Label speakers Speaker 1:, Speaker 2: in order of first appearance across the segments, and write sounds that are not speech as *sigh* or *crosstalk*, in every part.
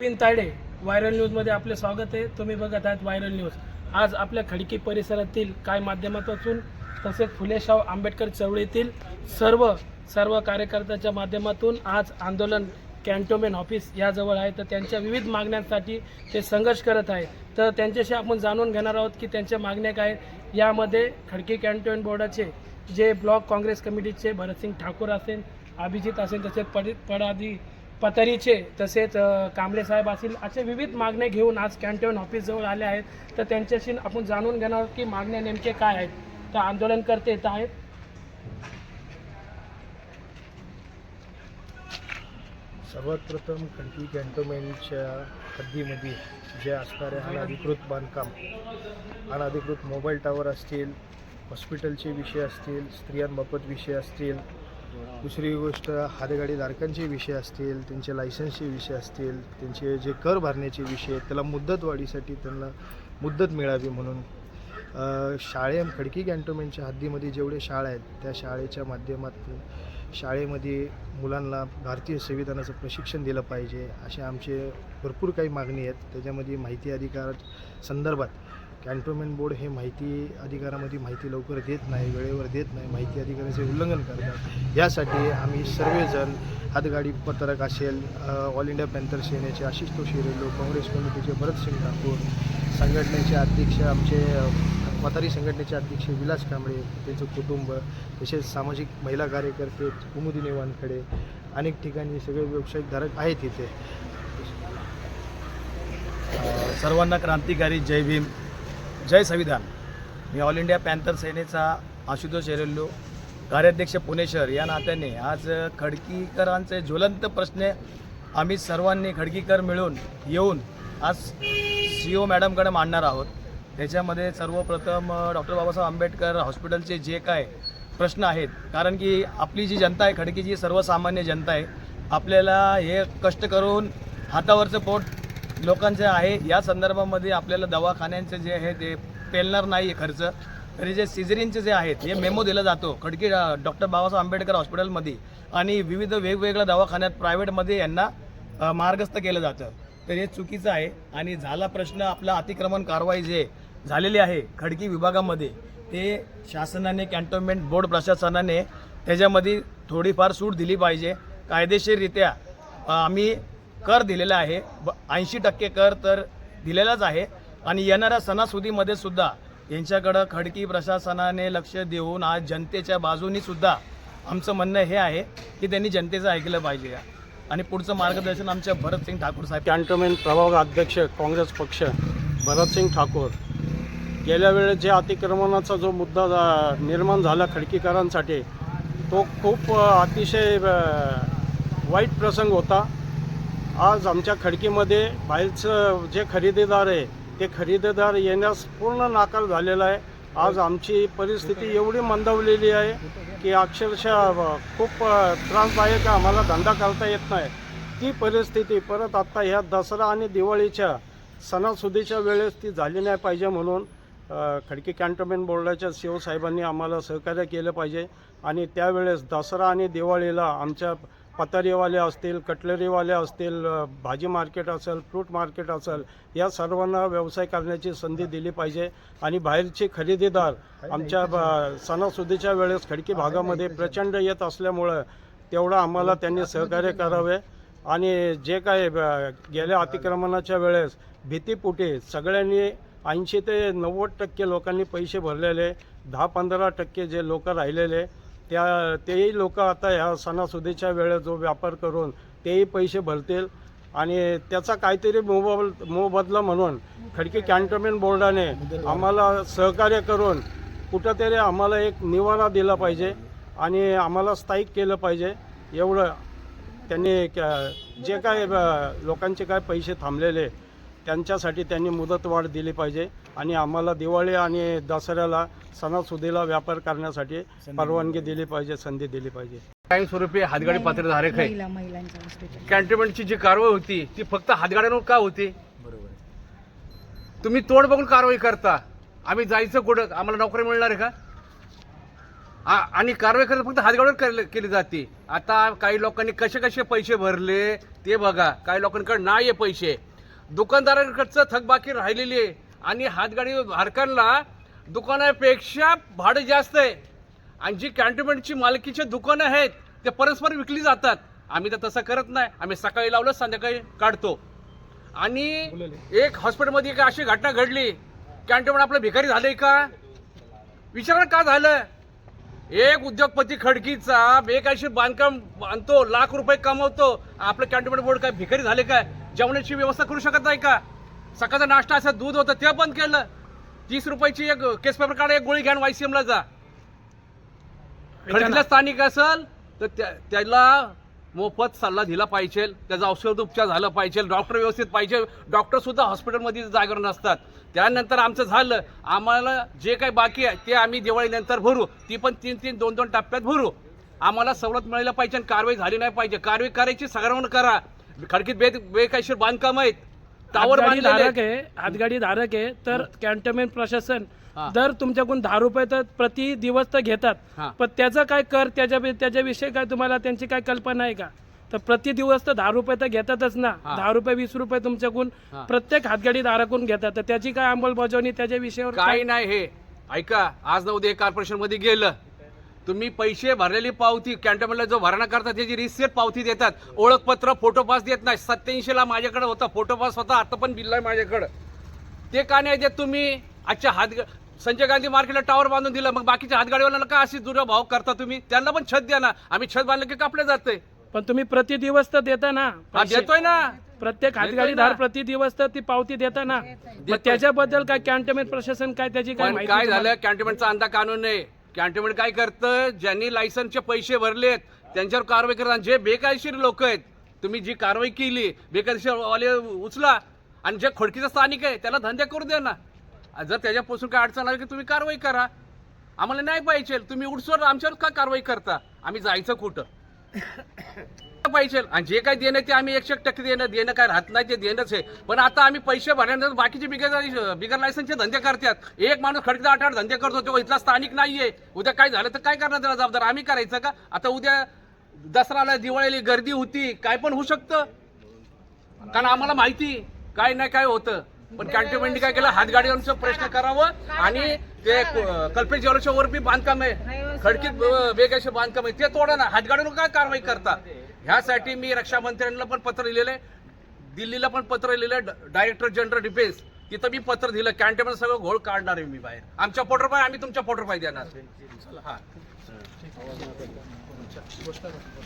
Speaker 1: Pin Tayde viral न्यूजमध्ये आपले स्वागत आहे. तुम्ही बघत आहात व्हायरल न्यूज आज आपल्या खडकी परिसरातील काय माध्यमातून तसेच फुलेशाव आंबेडकर चळवळीतील सर्व सर्व कार्यकर्त्याच्या माध्यमातून आज आंदोलन कॅन्टोमेंट ऑफिस याजवळ आहे. तर त्यांच्या विविध मागण्यांसाठी ते संघर्ष करत आहे. तर त्यांच्याशी आपण जाणून घेणार आहोत की त्यांच्या मागण्या काय यामध्ये खडकी कॅन्टोमेंट बोर्डाचे जे ब्लॉक काँग्रेस कमिटीचे भरतसिंग ठाकूर असेल अभिजित असेल तसेच पडी पडाधी पतरीचे तसेच कांबळे साहेब असतील असे विविध मागण्या घेऊन आज कॅन्टोन ऑफिसजवळ आले आहेत. तर त्यांच्याशी आपण जाणून घेणार की मागण्या नेमके काय आहेत. तर आंदोलनकर्ते येत आहेत.
Speaker 2: सर्वात प्रथम खडकी कॅन्टोमेंटच्या हद्दीमध्ये जे असणारे अनधिकृत बांधकाम अनधिकृत मोबाईल टावर असतील हॉस्पिटलचे विषय असतील स्त्रियांबाबत विषय असतील दुसरी गोष्ट हादगाडीधारकांचे विषय असतील त्यांचे लायसन्सचे विषय असतील त्यांचे जे कर भरण्याचे विषय आहेत त्याला मुद्दतवाढीसाठी त्यांना मुद्दत मिळावी म्हणून शाळे खडकी कॅन्टोनमेंटच्या हद्दीमध्ये जेवढे शाळा आहेत त्या शाळेच्या माध्यमातून शाळेमध्ये मुलांना भारतीय संविधानाचं प्रशिक्षण दिलं पाहिजे असे आमचे भरपूर काही मागणी आहेत. त्याच्यामध्ये माहिती अधिकार संदर्भात कॅन्टोन्मेंट बोर्ड हे माहिती अधिकारामध्ये माहिती लवकर देत नाही वेळेवर देत नाही माहिती अधिकाराचे उल्लंघन करतात. यासाठी आम्ही सर्वजण हातगाडी पत्रक असेल ऑल इंडिया पॅन्थर सेनेचे आशिष तोशिरेलो काँग्रेस कमिटीचे भरतसिंग ठाकूर संघटनेचे अध्यक्ष आमचे पथारी म्हातारी संघटनेचे अध्यक्ष विलास कांबळे त्यांचं कुटुंब तसेच सामाजिक महिला कार्यकर्ते कुमुदिनी वानखडे अनेक ठिकाणी सगळे व्यावसायिक धारक आहेत इथे.
Speaker 3: सर्वांना क्रांतिकारी जय भीम. जय संविधान. मी ऑल इंडिया पॅन्थर सेनेचा आशुतोष एरेल्लो कार्याध्यक्ष पुणे शहर. या नात्याने आज खडकीकरांचे ज्वलंत प्रश्न आम्ही सर्वांनी खडकीकर मिळून येऊन आज सी ओ मॅडमकडे मांडणार आहोत. त्याच्यामध्ये सर्वप्रथम डॉक्टर बाबासाहेब आंबेडकर हॉस्पिटलचे जे काय प्रश्न आहेत कारण की आपली जी जनता आहे खडकीची सर्वसामान्य जनता आहे आपल्याला हे कष्ट करून हातावरचं पोट लोकांचे आहे. या संदर्भामध्ये आपल्याला दवाखान्यांचे जे आहे ते पेलणार नाही आहे खर्च. तरी जे सिझरिनचे जे आहेत हे मेमो दिला जातो. खडकी डॉक्टर बाबासाहेब आंबेडकर हॉस्पिटलमध्ये आणि विविध वेगवेगळ्या दवाखान्यात प्रायव्हेटमध्ये यांना मार्गस्थ केलं जातं. तर हे चुकीचं आहे आणि झाला प्रश्न आपला अतिक्रमण कारवाई जे झालेली आहे खडकी विभागामध्ये ते शासनाने कॅन्टोन्मेंट बोर्ड प्रशासनाने त्याच्यामध्ये थोडीफार सूट दिली पाहिजे. कायदेशीररित्या आम्ही कर दिलेला आहे. ऐंशी टक्के कर तर दिलेलाच आहे. आणि येणाऱ्या सणासुदीमध्ये सुद्धा यांच्याकडं खडकी प्रशासनाने लक्ष देऊन आज जनतेच्या बाजूनी सुद्धा आमचं म्हणणं हे आहे की त्यांनी जनतेचं ऐकलं पाहिजे. आणि पुढचं मार्गदर्शन आमच्या भरतसिंग ठाकूर साहेब
Speaker 4: कॅन्टोमेंट प्रभाग अध्यक्ष काँग्रेस पक्ष भरतसिंग ठाकूर. गेल्या वेळेस जे अतिक्रमणाचा जो मुद्दा निर्माण झाला खडकीकरांसाठी तो खूप अतिशय वाईट प्रसंग होता. आज आमच्या खडकीमध्ये बाहेरचं जे खरेदीदार आहे ते खरेदीदार येण्यास पूर्ण नाकार झालेला आहे. आज आमची परिस्थिती एवढी मंदावलेली आहे की अक्षरशः खूप त्रासदायक आहे. आम्हाला धंदा करता येत नाही. ती परिस्थिती परत आत्ता ह्या दसरा आणि दिवाळीच्या सणासुदीच्या वेळेस ती झाली नाही पाहिजे म्हणून खडकी कॅन्टोन्मेंट बोर्डाच्या सीओ साहेबांनी आम्हाला सहकार्य केलं पाहिजे. आणि त्यावेळेस दसरा आणि दिवाळीला आमच्या पतारीवाले असतील कटलरीवाले असतील भाजी मार्केट असेल फ्रूट मार्केट असेल या सर्वांना व्यवसाय करण्याची संधी दिली पाहिजे. आणि बाहेरचे खरेदीदार आमच्या ब- सणासुदीच्या वेळेस खडकी भागामध्ये प्रचंड येत असल्यामुळं तेवढं आम्हाला त्यांनी सहकार्य करावे. आणि जे काय ब- गेल्या अतिक्रमणाच्या वेळेस भीतीपुटी सगळ्यांनी ऐंशी ते नव्वद टक्के लोकांनी पैसे भरलेले दहा पंधरा टक्के जे लोक राहिलेले त्या तेही लोक आता ह्या सणासुदीच्या वेळेत जो व्यापार करून तेही पैसे भरतील. आणि त्याचा काहीतरी मोबल मोबदला म्हणून खडकी कॅन्टोन्मेंट बोर्डाने आम्हाला सहकार्य करून कुठंतरी आम्हाला एक निवारा दिला पाहिजे आणि आम्हाला स्थायिक केलं पाहिजे. एवढं त्यांनी जे काय लोकांचे काय पैसे थांबलेले त्यांच्यासाठी त्यांनी मुदतवाढ दिली पाहिजे आणि आम्हाला दिवाळी आणि दसऱ्याला सणासुदीला व्यापार करण्यासाठी परवानगी दिली पाहिजे संधी दिली पाहिजे.
Speaker 5: कायमस्वरूपी हातगाडी पात्रधारक आहे.
Speaker 6: महिला महिलांच्या हॉस्पिटल
Speaker 5: कॅन्टोन्मेंटची जी कारवाई होती ती फक्त हातगाड्यांवर का होती? तुम्ही तोड बघून कारवाई करता. आम्ही जायचं कुठं? आम्हाला नोकरी मिळणार आहे का? आणि कारवाई करत फक्त हातगाडीवर केली- केली जाते. आता काही लोकांनी कसे कसे पैसे भरले ते बघा. काही लोकांकडे नाही आहे पैसे. दुकानदारांकडचं थकबाकी राहिलेली आहे. आणि हातगाडी धारकांना दुकानापेक्षा भाडं जास्त आहे. आणि जी कॅन्टोनमेंटची मालकीचे दुकानं आहेत ते परस्पर विकली जातात. आम्ही तर तसं करत नाही. आम्ही सकाळी लावलं संध्याकाळी काढतो. आणि एक हॉस्पिटलमध्ये एक अशी घटना घडली. कॅन्टोनमेंट आपलं भिकारी झालंय का? विचार का झालं? एक उद्योगपती खडकीचा बेकायशीर बांधकाम बांधतो लाख रुपये कमवतो. आपलं कॅन्टोनमेंट बोर्ड काय भिकारी झाले काय? जेवणाची व्यवस्था करू शकत नाही का? सकाळचा नाश्ता असं दूध होतं ते बंद केलं. तीस रुपयाची एक केस पेपर काढा एक गोळी घ्या वायसीएम ला जा. खडकीला स्थानिक असेल तर त्या- त्याला मोफत सल्ला दिला पाहिजे त्याचा औषध उपचार झाला पाहिजे डॉक्टर व्यवस्थित पाहिजे. डॉक्टर सुद्धा हॉस्पिटलमध्ये जागर नसतात. त्यानंतर आमचं झालं. आम्हाला जे काही बाकी आहे ते आम्ही दिवाळीनंतर भरू. ती पण तीन तीन दोन दोन टप्प्यात भरू. आम्हाला सवलत मिळायला पाहिजे आणि कारवाई झाली नाही पाहिजे. कारवाई करायची सगळ्यांना करा. खडकीत बे बेकायशीर बांधकाम आहेत टावर
Speaker 1: हातगाडी धारक. आहे हातगाडी धारक आहे तर कॅन्टोन्मेंट प्रशासन
Speaker 5: हा.
Speaker 1: दर तुमच्याकडून दहा रुपये तर प्रति दिवस तर घेतात
Speaker 5: हा.
Speaker 1: पण त्याचा काय कर त्याच्या त्याच्याविषयी काय तुम्हाला त्यांची काय कल्पना आहे का तर प्रति दिवस तर दहा रुपये तर घेतातच ना
Speaker 5: हा.
Speaker 1: दहा रुपये वीस रुपये तुमच्याकडून
Speaker 5: हा.
Speaker 1: प्रत्येक हातगाडी धारकून घेतात तर त्याची काय अंमलबजावणी त्याच्या विषयावर
Speaker 5: काही नाही हे ऐका आज ना उद्या कॉर्पोरेशनमध्ये गेलं तुम्ही पैसे भरलेली पावती कॅन्टोनमेंटला जो भरणा करतात त्याची रिसिप्ट पावती देतात. ओळखपत्र फोटो पास देत नाही. सत्याऐंशी ला माझ्याकडे होता. फोटो पास होता. आता पण बिल आहे माझ्याकडे. ते का नाही देत तुम्ही? आजच्या हात संजय गांधी मार्केटला टावर बांधून दिलं. मग बाकीच्या हातगाडीवाल्यांना का अशी दुरा भाव करता तुम्ही? त्यांना पण छत द्या ना. आम्ही छत बांधलं की कापलं जातंय
Speaker 1: पण तुम्ही प्रति दिवस तर देता ना. पैसे.
Speaker 5: देतोय ना.
Speaker 1: प्रत्येक हातगाडी
Speaker 5: देतोय ना.
Speaker 1: प्रति दिवस तर ती पावती देता ना. मग त्याच्याबद्दल काय कॅन्टोन्मेंट प्रशासन काय त्याची काय
Speaker 5: पण
Speaker 1: माहिती
Speaker 5: काय
Speaker 1: तुम्हाला?
Speaker 5: झालं? कॅन्टोन्मेंटचा अंदा कानून आहे. कॅन्टोन्मेंट काय करतं? ज्यांनी लायसनचे पैसे भरलेत त्यांच्यावर कारवाई करतात. जे बेकायदेशीर लोक आहेत तुम्ही जी कारवाई केली बेकायदेशीर वाले उचला. आणि जे खोडकीचं स्थानिक आहे त्याला धंदे करू द्या ना. जर त्याच्यापासून काय अडचण आली की तुम्ही कारवाई करा. आम्हाला नाही पाहिजे. तुम्ही उडसोड आमच्यावर का कारवाई करता? आम्ही जायचं कुठं? *coughs* पाहिजे. आणि जे काही देणं ते आम्ही एकशे टक्के देणं देणं काय राहत नाही ते देणंच आहे. पण आता आम्ही पैसे भरल्यानंतर बाकीचे बिगर बिगर लायसन्सचे धंदे करतात. एक माणूस खडकीचा आठ आठ धंदे करतो तो इथला स्थानिक नाहीये. उद्या काय झालं तर काय करणार त्याला जबाबदार? आम्ही करायचं का? आता उद्या दसराला दिवाळीला गर्दी होती काय पण होऊ शकतं? कारण आम्हाला माहिती काय नाही काय होतं. पण कॅन्टोनमेंट काय केलं? हातगाडीवरचं प्रश्न करावं आणि ते कल्पेश ज्वेलरच्या वर बी बांधकाम आहे. खडकीत बेकायशे बांधकाम आहे. ते तोडा ना. हातगाडीवर काय कारवाई करता? ह्यासाठी मी रक्षा मंत्र्यांना पण पत्र लिहिलेलं आहे. दिल्लीला पण पत्र लिहिलं डायरेक्टर जनरल डिफेन्स तिथं मी पत्र दिलं. कॅन्टोन्मेंट सगळं घोळ काढणार आहे मी बाहेर. आमच्या पोटर पाय आम्ही तुमच्या पोटर पाय देणार. हा.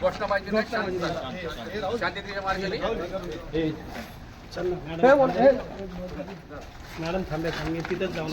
Speaker 5: गोष्ट पाहिजे शांततेच्या मार्गाने.
Speaker 1: मॅडम. थांबे थांबे. तिथेच जाऊन